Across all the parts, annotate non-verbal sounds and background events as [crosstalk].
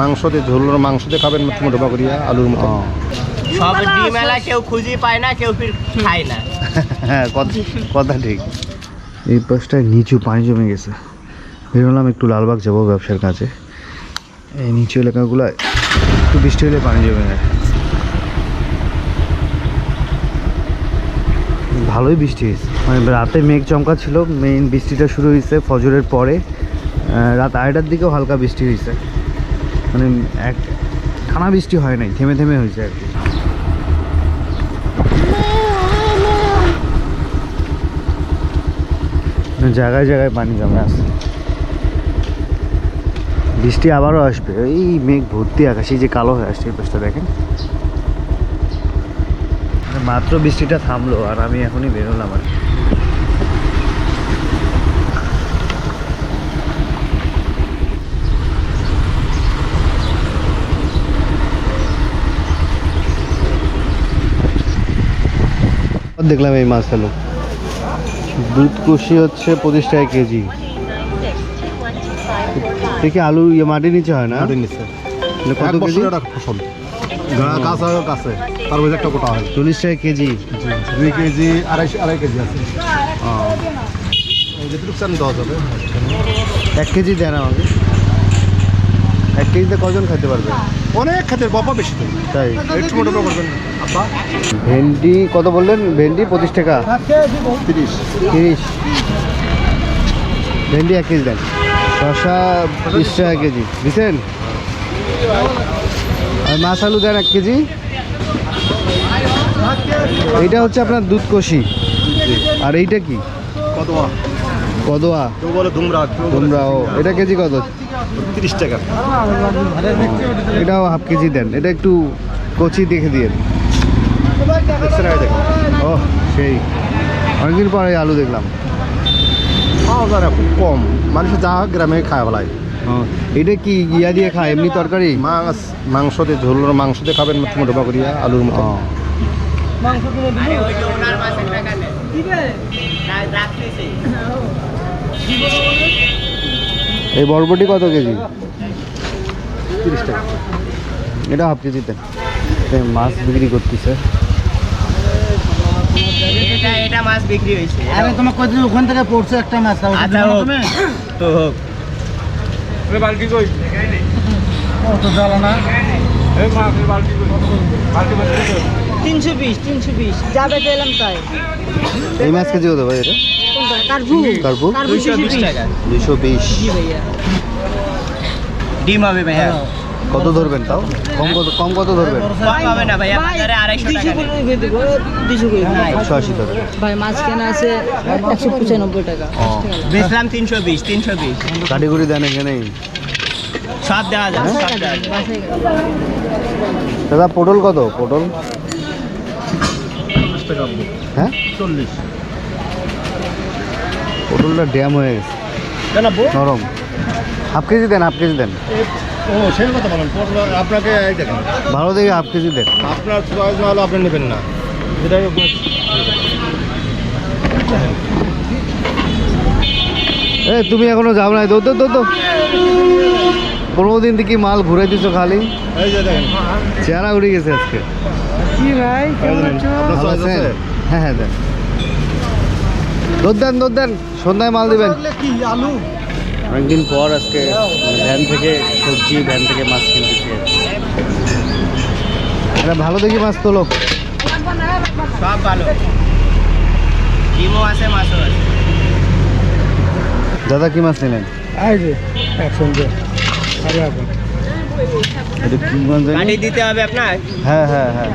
মাংস দিয়ে ঝোল মাংস দিয়ে খাবেন ডোবা করিয়া আলুর মতো। সব ডিম এলা কেউ খুঁজি পায় না কেউ ফির খায় না। [laughs] হ্যাঁ কথা কথা ঠিক। এই পাশটায় নিচু পানি জমে গেছে। বেরোলাম একটু লালবাগ যাব ব্যবসার কাছে এই নিচু এলাকাগুলো একটু বৃষ্টি হলে পানি জমে যায়। ভালোই বৃষ্টি হয়েছে। মানে রাতে মেঘ চমকা ছিল মেইন বৃষ্টিটা শুরু হয়েছে ফজরের পরে। রাত আড়াইটার দিকেও হালকা বৃষ্টি হয়েছে। মানে এক টানা বৃষ্টি হয় নাই, থেমে থেমে হয়েছে আর কি। জায়গায় জায়গায় পানি জমে আছে। বৃষ্টি আবারও আসবে, এই মেঘ ভর্তি আকাশে যে কালো হয়ে আসছে এই পাশটা দেখেন। মাত্র বৃষ্টিটা থামলো আর আমি এখনই বেরোলাম আর দেখলাম এই মাছ হলো। দুধ কষি হচ্ছে পঁচিশ টাকা কেজি। দেখি আলু ইয়ে মাটির নিচে হয় না? মাটির নিচে। কত কেজি? ফসল। তার মধ্যে একটা হয়। চল্লিশ টাকা কেজি। দুই কেজি আড়াই আড়াই কেজি আছে। যেটুকু চান দেওয়া যাবে। এক কেজি দেন আমাকে। এক কেজিতে কজন খেতে পারবে? অনেক খেতে বাবা বেশি তো। তাই এই টমেটো ডোবা করবেন ভেন্ডি কত বললেন? ভেন্ডি পঁচিশ টাকা। তিরিশ। তিরিশ। ভেন্ডি এক কেজি দেন। শশা বিশ টাকা কেজি। দিচ্ছেন আর মাছ আলু দেন এক কেজি। এইটা হচ্ছে আপনার দুধ কষি। আর এইটা কি? কদোয়া। তোমরা ও। এটা কেজি কত? তিরিশ টাকা। এটাও হাফ কেজি দেন। এটা একটু কচি দেখে দিয়ে ও সেই। অনেকদিন পরে আলু দেখলাম। খাওয়া খুব কম। মানুষ যা গ্রামে খায় ফেলায় এটা কি ইয়া দিয়ে খায়? এমনি তরকারি? মাছ মাংস দিয়ে ঝোল মাংস দিয়ে খাবেন টমেটো ডোবা করিয়া আলুর মতো। ও এই বরবটি কত কেজি? তিরিশ টাকা। এটা হাফ কেজিতে। মাছ বিক্রি করতেছে। এটা এটা মাছ বিক্রি হয়েছে। আরে তোমার কদিন ওখান থেকে পড়ছে একটা মাছ আচ্ছা তো হোক। তো জ্বালা না। তিনশো বিশ তিনশো বিশ। যাবে এলাম তাই। এই মাছ কেজি কত ভাই এটা? কার্পু দুইশো বিশ ডিম হবে ভাইয়া। কত ধরবেন তাও? কম কত কম কত ধরবেন? হবে না ভাই টাকা আশি ধরবেন। ভাই মাছ কেনা আছে একশো পঁচানব্বই টাকা। ও। বেচলাম তিনশো বিশ তিনশো বিশ। কাটিগুড়ি দেন এখানেই। সব দেওয়া সব গেলে। দাদা পটল কত? পটল? হ্যাঁ? চল্লিশ। পটলটা ড্যাম হয়ে গেছে। নরম। হাফ কেজি দেন হাফ কেজি দেন। ও সেই কথা বলেন পটল আপনাকে এই দেখেন। ভালো দেখে হাফ কেজি দেন। আপনার চয়েস না হলে আপনি নেবেন না। এটাই এ তুমি এখনও যাও নাই তো তো তো পনেরো দিন থেকে মাল ঘুরে দিছো খালি? চেহারা উড়ে গেছে আজকে। কি ভাই হ্যাঁ হ্যাঁ দেন। দুধ দেন দুধ দেন সন্ধ্যায় মাল দিবেন। আলু? অনেকদিন পর আজকে ভ্যান থেকে সবজি ভ্যান থেকে মাছ কিনতেছি। এটা ভালো দেখি মাছ তোলো সব ভালো। ডিমও আছে মাছও আছে। দাদা কি মাছ নিলেন? একসঙ্গে। কাটি দিতে হবে আপনার? হ্যাঁ হ্যাঁ হ্যাঁ।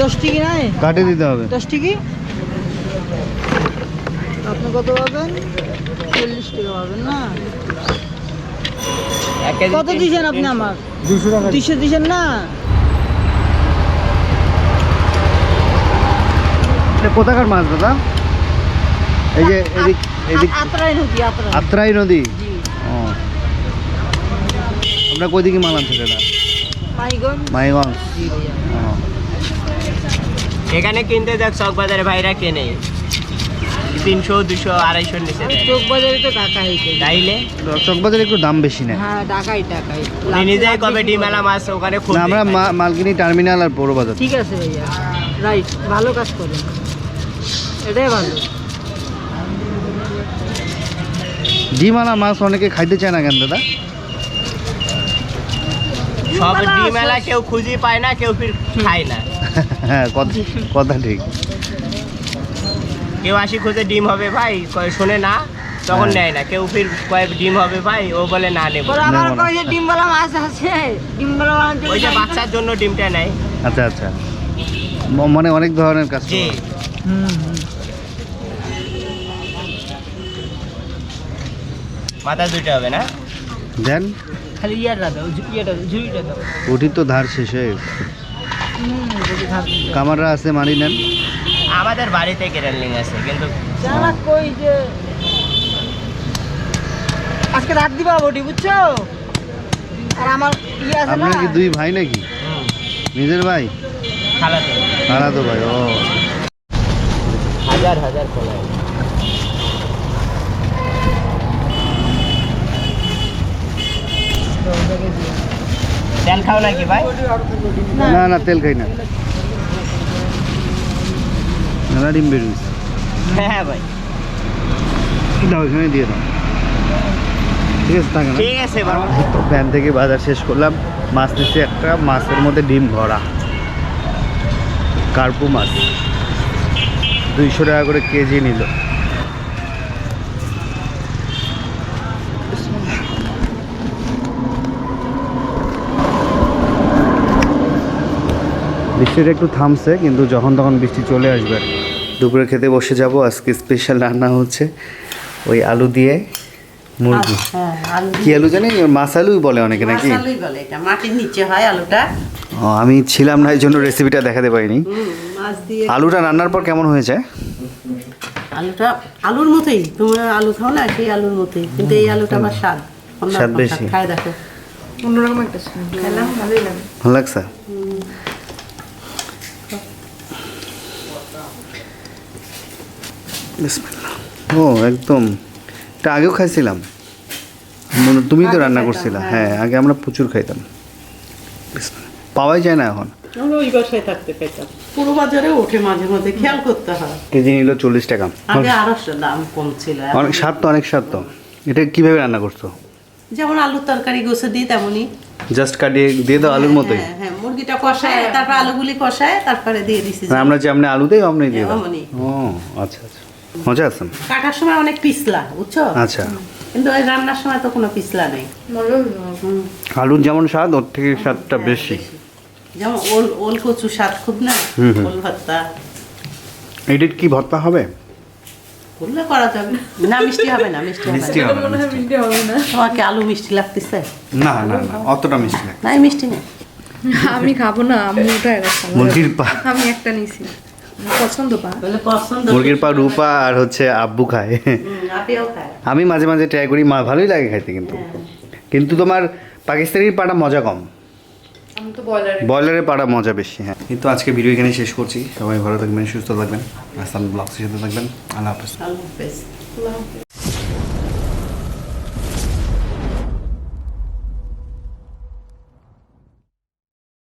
দশ টিকি নাই? কাটে দিতে হবে। দশ টিকি আপনি কত পাবেন? চল্লিশ টাকা পাবেন না? কত দিয়েছেন আপনি আমার? দুশো টাকা। দুইশো দিয়েছেন না? কোথাকার মাছ দাদা? এই যে এদিক এদিক আত্রাই নদী আত্রাই আত্রাই নদী? ও। আপনার কই দিকে মাল আনছেন এটা মাইগঞ্জ। এখানে কিনতে দেখ চক বাজারে ভাইরা কেনে। তিনশো দুশো আড়াইশোর নিচে না। চোখ বাজারে তো টাকাই। তাইলে? চকবাজারে একটু দাম বেশি নেয়। হ্যাঁ টাকাই টাকাই উনি নিজেই কবে ডিমেলা মাছ ওখানে খুব আমরা দেখায়। মা- মালকিনি টার্মিনাল আর বড় বাজার। ঠিক আছে ভাইয়া। রাইট ভালো কাজ করেন। এটাই ভালো। ডিমালা মাছ অনেকে খাইতে চায় না কেন দাদা? সব ডিমেলা কেউ খুঁজি পায় না কেউ ফির খায় না। হ্যাঁ কথা কথা ঠিক। কেউ আসি খুঁজে ডিম হবে ভাই কয় শোনে না তখন হ্যাঁ। নেয় না। কেউ ফির কয় ডিম হবে ভাই ও বলে না নেব। না। কয় যে ডিমওয়ালা মাছ আছে? ডিমওয়ালা মাছ ওই যে বাচ্চার জন্য ডিমটা নেয়। আচ্ছা আচ্ছা। মানে অনেক ধরনের কাজ জি। মাথা দুইটা হবে না? দেন। খালি ইয়াটা দাও ঝু- ঝুড়িটা দাও। ওটির তো ধার শেষ হয়ে গেছে। কামাররা আছে মারি নেন। আমাদের বাড়িতে কেরালিং আছে কিন্তু জানা কই যে আজকে রাত দিবা বটি বুঝছ? আর আমার ইয়ে আছে না? আপনার কি দুই ভাই নাকি? নিজের ভাই? খালাতো আলাদা ভাই ও। হাজার হাজার তেল খাও নাকি ভাই? না না তেল খাই না। মেলা ডিম বেরিয়েছে হ্যাঁ ভাই। দাও এখানে দিয়ে দাও। ঠিক আছে থাকে না? ঠিক আছে থেকে বাজার শেষ করলাম। মাছ নিচ্ছি একটা মাছের মধ্যে ডিম ভরা। কার্পু মাছ। দুইশো টাকা করে কেজি নিল। বৃষ্টিটা একটু থামছে কিন্তু যখন তখন বৃষ্টি চলে আসবে। দুপুরে খেতে বসে যাব আজকে স্পেশাল রান্না হচ্ছে ওই আলু দিয়ে মুরগি। হ্যাঁ কি আলু জানি? মাছ আলুই বলে অনেকে নাকি? মাছ আলুই বলে এটা মাটির নিচে হয় আলুটা। ও, আমি ছিলাম না এই জন্য রেসিপিটা দেখাতে পারিনি। হুম, মাছ দিয়ে আলুটা রান্নার পর কেমন হয়েছে? আলুটা আলুর মতোই তোমরা আলু খাও না সেই আলুর মতোই কিন্তু এই আলুটা আবার স্বাদ। স্বাদ বেশি। খায় দেখো। অন্যরকম একটা খেলাম ভালোই লাগে। ভালো লাগছে? বিসমিল্লাহ। ও একদম। এটা আগেও খাইছিলাম। তুমি তো রান্না করছিলা। হ্যাঁ। হ্যাঁ আগে আমরা প্রচুর খাইতাম। পাওয়াই যায় না এখন। আমরা ওই বাসায় থাকতে খাইতাম। পুরো বাজারে ওঠে মাঝে মাঝে খেয়াল করতে হয়। কেজি নিল চল্লিশ টাকা। আগে আরও দাম কম ছিল। অনেক স্বাদ তো অনেক স্বাদ তো। এটা কীভাবে রান্না করছ? যেমন আলুর তরকারি গোছে দিই তেমনই জাস্ট কাটিয়ে দিয়ে দাও আলুর মতোই? হ্যাঁ হ্যাঁ মুরগিটা কষায় তারপর আলুগুলি কষায় তারপরে দিয়ে দিছি আমরা যে আপনি আলুতেই আপনি দিয়ে দাও। ও আচ্ছা আচ্ছা। মজা আছে? কাটার সময় অনেক পিছলা বুঝছ? আচ্ছা। কিন্তু ওই রান্নার সময় তো কোনো পিছলা নেই। আলুর যেমন স্বাদ ওর থেকে স্বাদটা বেশি। যেমন ওল ওল কচু স্বাদ খুব না। ওল ভর্তা। এডিট কি ভর্তা হবে? করলে করা যাবে। না মিষ্টি হবে না মিষ্টি হবে মিষ্টি না হবে না, তোমাকে আলু মিষ্টি লাগতেছে? না না না অতটা মিষ্টি নাই মিষ্টি নেই? আমি খাব না আমি ওটা আমি একটা নিছি। পছন্দ পা? পছন্দ মুরগির পা রূপা আর হচ্ছে আব্বু খায়। আমি মাঝে মাঝে ট্রাই করি মা ভালোই লাগে খাইতে কিন্তু। কিন্তু তোমার পাকিস্তানি পাটা মজা কম। আমি ব্রয়লারের পাড়া মজা বেশি হ্যাঁ। কিন্তু আজকে ভিডিও এখানে শেষ করছি। সবাই ভালো থাকবেন সুস্থ থাকবেন। আসাম ব্লগসের সাথে থাকবেন আল্লাহ হাফেজ। আল্লাহ হাফেজ।